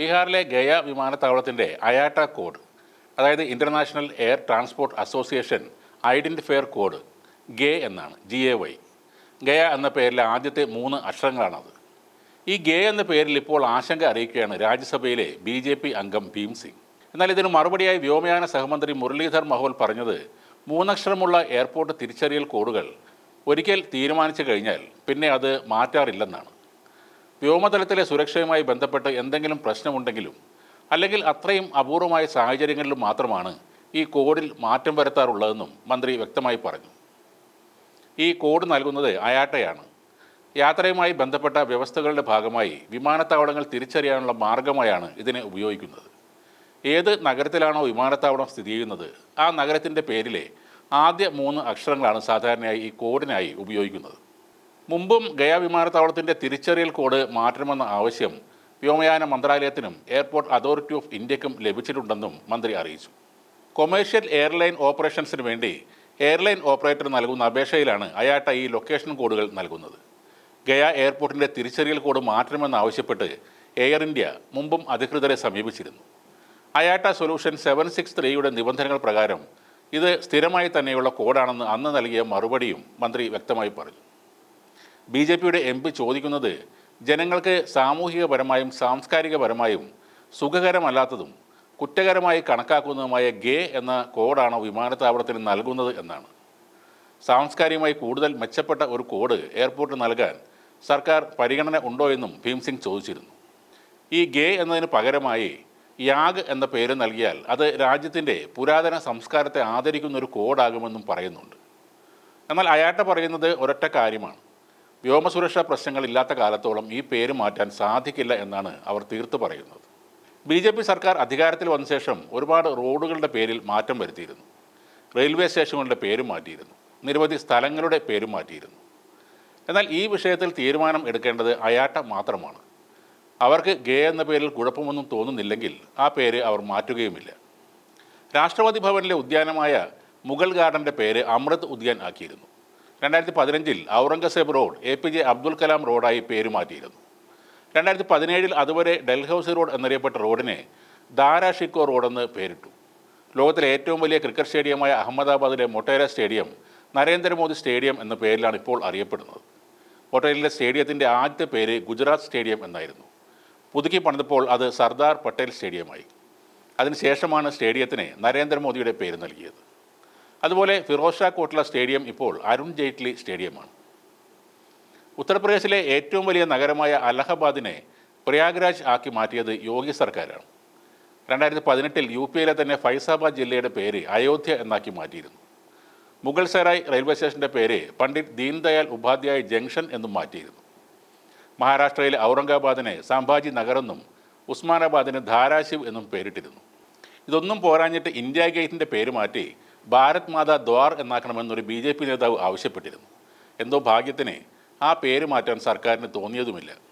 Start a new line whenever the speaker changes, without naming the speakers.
ബീഹാറിലെ ഗയ വിമാനത്താവളത്തിന്റെ IATA code അതായത് international air transport association identifier code GAY എന്നാണ് ജി എ വൈ ഗയ എന്ന പേരിലെ ആദ്യത്തെ മൂന്ന് അക്ഷരങ്ങളാണത്. ഈ ഗേ എന്ന പേരിൽ ഇപ്പോൾ ആശങ്ക അറിയിക്കുകയാണ് രാജ്യസഭയിലെ ബി ജെ പി അംഗം ഭീം സിംഗ്. എന്നാൽ ഇതിന് മറുപടിയായി വ്യോമയാന സഹമന്ത്രി മുരളീധർ മഹോൽ പറഞ്ഞത് മൂന്നക്ഷരമുള്ള എയർപോർട്ട് തിരിച്ചറിയൽ കോഡുകൾ ഒരിക്കൽ തീരുമാനിച്ചു കഴിഞ്ഞാൽ പിന്നെ അത് മാറ്റാറില്ലെന്നാണ്. വ്യോമതലത്തിലെ സുരക്ഷയുമായി ബന്ധപ്പെട്ട് എന്തെങ്കിലും പ്രശ്നമുണ്ടെങ്കിലും അല്ലെങ്കിൽ അത്രയും അപൂർവമായ സാഹചര്യങ്ങളിൽ മാത്രമാണ് ഈ കോഡിൽ മാറ്റം വരുത്താറുള്ളതെന്നും മന്ത്രി വ്യക്തമായി പറഞ്ഞു. ഈ കോഡ് നൽകുന്നത് അയാട്ടയാണ്. യാത്രയുമായി ബന്ധപ്പെട്ട വ്യവസ്ഥകളുടെ ഭാഗമായി വിമാനത്താവളങ്ങൾ തിരിച്ചറിയാനുള്ള മാർഗമായാണ് ഇതിനെ ഉപയോഗിക്കുന്നത്. ഏത് നഗരത്തിലാണോ വിമാനത്താവളം സ്ഥിതി ചെയ്യുന്നത് ആ നഗരത്തിന്റെ പേരിലെ ആദ്യ മൂന്ന് അക്ഷരങ്ങളാണ് സാധാരണയായി ഈ കോഡിനായി ഉപയോഗിക്കുന്നത്. മുമ്പും ഗയ വിമാനത്താവളത്തിന്റെ തിരിച്ചറിയൽ കോഡ് മാറ്റണമെന്ന ആവശ്യം വ്യോമയാന മന്ത്രാലയത്തിനും എയർപോർട്ട് അതോറിറ്റി ഓഫ് ഇന്ത്യക്കും ലഭിച്ചിട്ടുണ്ടെന്നും മന്ത്രി അറിയിച്ചു. കൊമേഴ്ഷ്യൽ എയർലൈൻ ഓപ്പറേഷൻസിന് വേണ്ടി എയർലൈൻ ഓപ്പറേറ്റർ നൽകുന്ന അപേക്ഷയിലാണ് അയാട്ട ഈ ലൊക്കേഷൻ കോഡുകൾ നൽകുന്നത്. ഗയ എയർപോർട്ടിന്റെ തിരിച്ചറിയൽ കോഡ് മാറ്റണമെന്ന് ആവശ്യപ്പെട്ട് എയർ ഇന്ത്യ മുമ്പും അധികൃതരെ സമീപിച്ചിരുന്നു. അയാട്ട സൊല്യൂഷൻ സെവൻ സിക്സ് ത്രീയുടെ നിബന്ധനകൾ പ്രകാരം ഇത് സ്ഥിരമായി തന്നെയുള്ള കോഡാണെന്ന് അന്ന് നൽകിയ മറുപടിയും മന്ത്രി വ്യക്തമായി പറഞ്ഞു. ബി ജെ പിയുടെ എം പി ചോദിക്കുന്നത് ജനങ്ങൾക്ക് സാമൂഹികപരമായും സാംസ്കാരികപരമായും സുഖകരമല്ലാത്തതും കുറ്റകരമായി കണക്കാക്കുന്നതുമായ ഗേ എന്ന കോഡാണ് വിമാനത്താവളത്തിന് നൽകുന്നത് എന്നാണ്. സാംസ്കാരികമായി കൂടുതൽ മെച്ചപ്പെട്ട ഒരു കോഡ് എയർപോർട്ട് നൽകാൻ സർക്കാർ പരിഗണന ഉണ്ടോ എന്നും ഭീംസിംഗ് ചോദിച്ചിരുന്നു. ഈ ഗേ എന്നതിന് പകരമായി യാഗ് എന്ന പേര് നൽകിയാൽ അത് രാജ്യത്തിന്റെ പുരാതന സംസ്കാരത്തെ ആദരിക്കുന്ന ഒരു കോഡാകുമെന്നും പറയുന്നുണ്ട്. എന്നാൽ അയാട്ട പറയുന്നത് ഒരൊറ്റ കാര്യമാണ്. വ്യോമസുരക്ഷാ പ്രശ്നങ്ങളില്ലാത്ത കാലത്തോളം ഈ പേര് മാറ്റാൻ സാധിക്കില്ല എന്നാണ് അവർ തീർത്തു പറയുന്നത്. ബി ജെ പി സർക്കാർ അധികാരത്തിൽ വന്ന ശേഷം ഒരുപാട് റോഡുകളുടെ പേരിൽ മാറ്റം വരുത്തിയിരുന്നു. റെയിൽവേ സ്റ്റേഷനുകളുടെ പേര് മാറ്റിയിരുന്നു. നിരവധി സ്ഥലങ്ങളുടെ പേര് മാറ്റിയിരുന്നു. എന്നാൽ ഈ വിഷയത്തിൽ തീരുമാനം എടുക്കേണ്ടത് അയാട്ട മാത്രമാണ്. അവർക്ക് ഗേ എന്ന പേരിൽ കുഴപ്പമൊന്നും തോന്നുന്നില്ലെങ്കിൽ ആ പേര് അവർ മാറ്റുകയുമില്ല. രാഷ്ട്രപതി ഭവനിലെ ഉദ്യാനമായ മുഗൾ ഗാർഡന്റെ പേര് അമൃത് ഉദ്യാൻ ആക്കിയിരുന്നു. രണ്ടായിരത്തി പതിനഞ്ചിൽ Aurangzeb road A P J Abdul Kalam റോഡായി പേരുമാറ്റിയിരുന്നു രണ്ടായിരത്തി പതിനേഴിൽ അതുവരെ ഡൽഹൌസി റോഡ് എന്നറിയപ്പെട്ട റോഡിനെ ദാരാ ഷിക്കോ റോഡെന്ന് പേരിട്ടു. ലോകത്തിലെ ഏറ്റവും വലിയ ക്രിക്കറ്റ് സ്റ്റേഡിയമായ അഹമ്മദാബാദിലെ മൊട്ടേര സ്റ്റേഡിയം നരേന്ദ്രമോദി സ്റ്റേഡിയം എന്ന പേരിലാണ് ഇപ്പോൾ അറിയപ്പെടുന്നത്. മൊട്ടേരയിലെ സ്റ്റേഡിയത്തിന്റെ ആദ്യത്തെ പേര് ഗുജറാത്ത് സ്റ്റേഡിയം എന്നായിരുന്നു. പുതുക്കി പണിതപ്പോൾ അത് സർദാർ പട്ടേൽ സ്റ്റേഡിയമായി. അതിനുശേഷമാണ് സ്റ്റേഡിയത്തിന് നരേന്ദ്രമോദിയുടെ പേര് നൽകിയത്. അതുപോലെ ഫിറോസ് ഷാ കോട്ട്ല സ്റ്റേഡിയം ഇപ്പോൾ അരുൺ ജെയ്റ്റ്ലി സ്റ്റേഡിയമാണ്. ഉത്തർപ്രദേശിലെ ഏറ്റവും വലിയ നഗരമായ അലഹബാദിനെ പ്രയാഗ്രാജ് ആക്കി മാറ്റിയത് യോഗി സർക്കാരാണ്. രണ്ടായിരത്തി പതിനെട്ടിൽ യു പിയിലെ തന്നെ ഫൈസാബാദ് ജില്ലയുടെ പേര് അയോധ്യ എന്നാക്കി മാറ്റിയിരുന്നു. മുഗൾ സരായ് റെയിൽവേ സ്റ്റേഷന്റെ പേര് പണ്ഡിറ്റ് ദീൻദയാൽ ഉപാധ്യായ ജംഗ്ഷൻ എന്നും മാറ്റിയിരുന്നു. മഹാരാഷ്ട്രയിലെ ഔറംഗാബാദിനെ സംഭാജി നഗറെന്നും ഉസ്മാനാബാദിന് ധാരാശിവ് എന്നും പേരിട്ടിരുന്നു. ഇതൊന്നും പോരാഞ്ഞിട്ട് ഇന്ത്യ ഗേറ്റിന്റെ പേര് മാറ്റി ഭാരത് മാതാ ദ്വാർ എന്നാക്കണമെന്നൊരു ബി ജെ പി നേതാവ് ആവശ്യപ്പെട്ടിരുന്നു. എന്തോ ഭാഗ്യത്തിന് ആ പേര് മാറ്റാൻ സർക്കാരിന് തോന്നിയതുമില്ല.